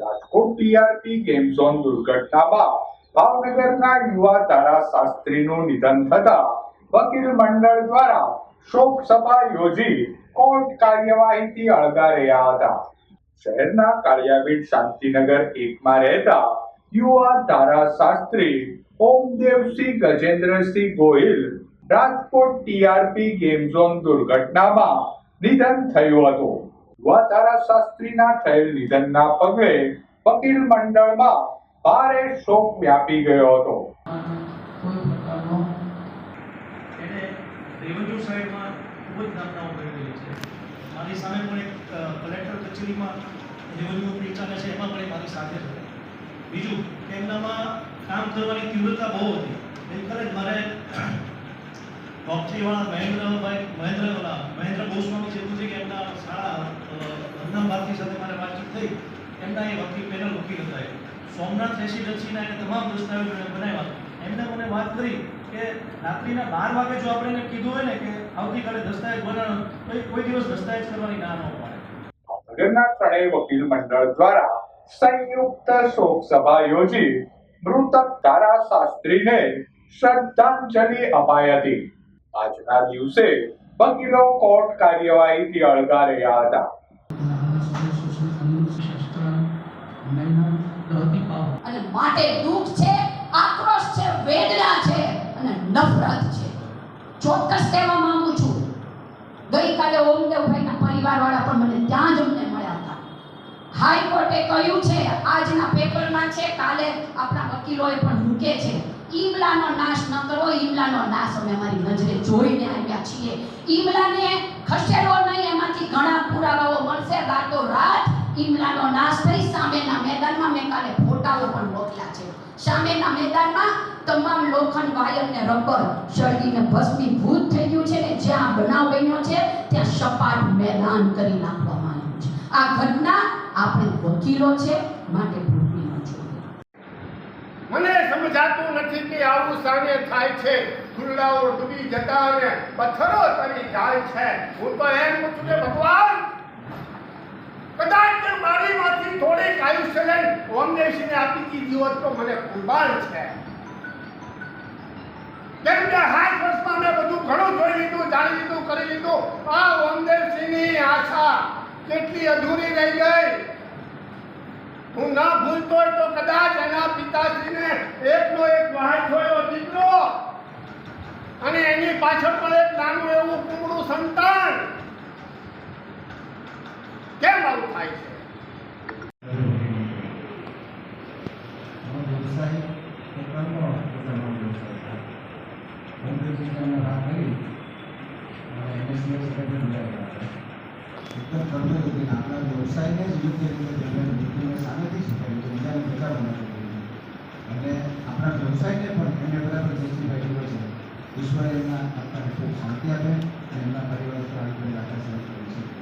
Rajkot TRP game zone દુર્ઘટનામાં ભાવનગરના યુવા તારા શાસ્ત્રીનું નિધન થતા વકીલ મંડળ દ્વારા શોક સભા યોજી કોર્ટ કાર્યવાહીથી અળગા રહ્યા હતા. શહેરના કાળિયાબીડ શાંતિનગર એકમાં રહેતા યુવા તારા Shastri Omdevsinh Gajendrasinh Gohil Rajkot TRP game zone દુર્ઘટનામાં નિધન થયું હતું. યુવા શાસ્ત્રીના થયેલ નિધનના પગલે વકીલ મંડળમાં ભારે શોક વ્યાપી ગયો હતો. જ નામનાઓ કરેલી છે. મારી સામે પણ એક કલેક્ટર કચેરીમાં એમાં પણ મારી સાથે બીજું એમનામાં કામ કરવાની તીવ્રતા બહુ હતી. ખરેખર જ મારે ડોક્ટરીવાળા મહેન્દ્રભાઈ મહેન્દ્ર મહેન્દ્ર ગોસ્વામી છે કે એમના શાળા અન્ના ભારતી સાથે મારે વાતચીત થઈ, એમના એ વકીલ પેનલ વકીલ હતા સોમનાથ રેસિડેન્સીના એને તમામ દસ્તાવેજો બનાવ્યા. એમને મને વાત કરી કે રાત્રિના બાર વાગે જો આપણે એને કીધું હોય ને કે આવતીકાલે દસ્તાવેજ બનાવવાનો, તો એ કોઈ દિવસ દસ્તાવેજ કરવાની ના ન પાડે. ભાવનગરના ત્રણેય વકીલ મંડળ દ્વારા સંયુક્ત શોક સભા યોજી મૃતક તારા શાસ્ત્રીને શ્રદ્ધાંજલિ અપાઈ હતી. આજના દિવસે વકીલો કોર્ટ કાર્યવાહીથી અળગા રહ્યા હતા. અને માટે દુઃખ છે, આક્રોશ છે, વેદના છે અને નફરત છે. ચોક્કસ કહેવા માંગુ છું. ગઈકાલે ઓમદેવભાઈના પરિવારવાળા પણ મને ત્યાં જ અમને મળ્યા હતા. હાઈકોર્ટે કહ્યું છે, આજના પેપરમાં છે, કાલે આપણા વકીલોએ પણ મૂકે છે. ઈમલાનો નાશ ન કરો, ઈમલાનો નાશ અમે અમારી નજરે જોઈને આવ્યા છીએ. ઈમલાને ખસેડો નહીં, એમાંથી ઘણા પુરાવાઓ મળશે. રાતો રાત ઈમલાનો નાશ થઈ સામેના મેદાનમાં મેં કાલે ફોટાઓ પણ મોકલ્યા છે. સામેના મેદાનમાં તમામ લોખંડ, વાયર ને રબર સળગીને ભસ્મીભૂત થઈ ગયું છે ને જ્યાં બનાવ બન્યો છે, ત્યાં સપાટ મેદાન કરી નાખવામાં આવ્યું છે. આ ઘટના આપણે વકીલો છે, માટે ભૂલવી ન જોઈએ મને કે આવું સામે થાય છે. ખુલ્લાઓ ડૂબી જતા અને પથ્થરો તરી જાય છે. હું તો એમ પૂછું કે ભગવાન, કદાચ મારી મારીમાંથી થોડીક આયુષ્ય લઈ ઓમદેશીને આપી દીધી હોત તો મને કુરબાન છે. કેમ કે હાથ વર્ષમાં મેં બધું ઘણું જોઈ લીધું, જાણી લીધું, કરી લીધું. આ ઓમદેવસિંહની આશા કેટલી અધૂરી રહી ગઈ. હું ના ભૂલતો તો કદાચ એના પિતાશ્રીને એકનો એક વહાઈ થયો દીકરો અને એની પાછળ પણ એક નાનું એવું કુમળું સંતાન. કેમ આવું થાય છે? આપણા વ્યવસાયને જ યોગ્ય રીતે સામેથી શીખવાડ્યું છે બીજાને નથી અને આપણા વ્યવસાયને પણ એને બરાબર ઈશ્વરે એમના આત્માને ખૂબ શાંતિ આપે અને એમના પરિવાર પર આગળ કરી છે.